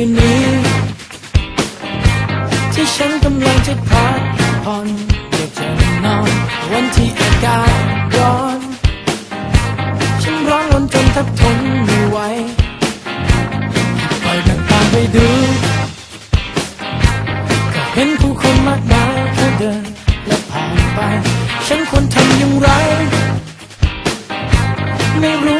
ืนนี้ ที่ฉันกำลังจะพักผ่อนเพื่จะนอน วันที่อากาศร้อน ฉันร้อนรนจนแทบทนไม่ไหวปล่อยกันตามไปดูก็เห็นผู้คนมากมายเขาเดินและผ่านไป ฉันควรทำอย่างไร ไม่รู้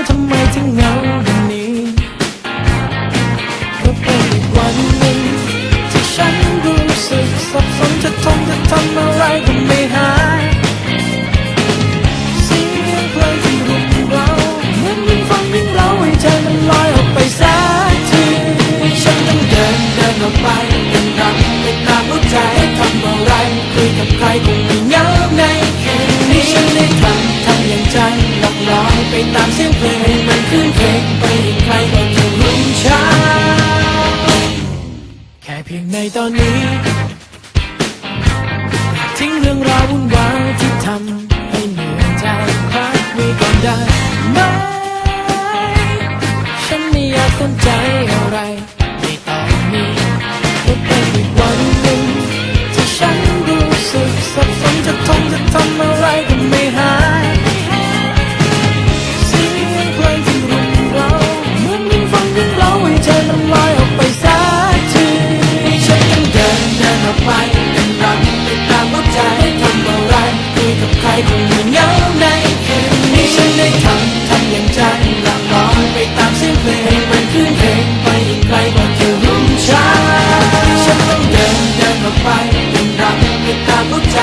พียงในตอนนี้ ทิ้งเรื่องราววุ่นวายที่ทำให้เหนื่อยใจพักไว้ก่อนได้ Kabuta.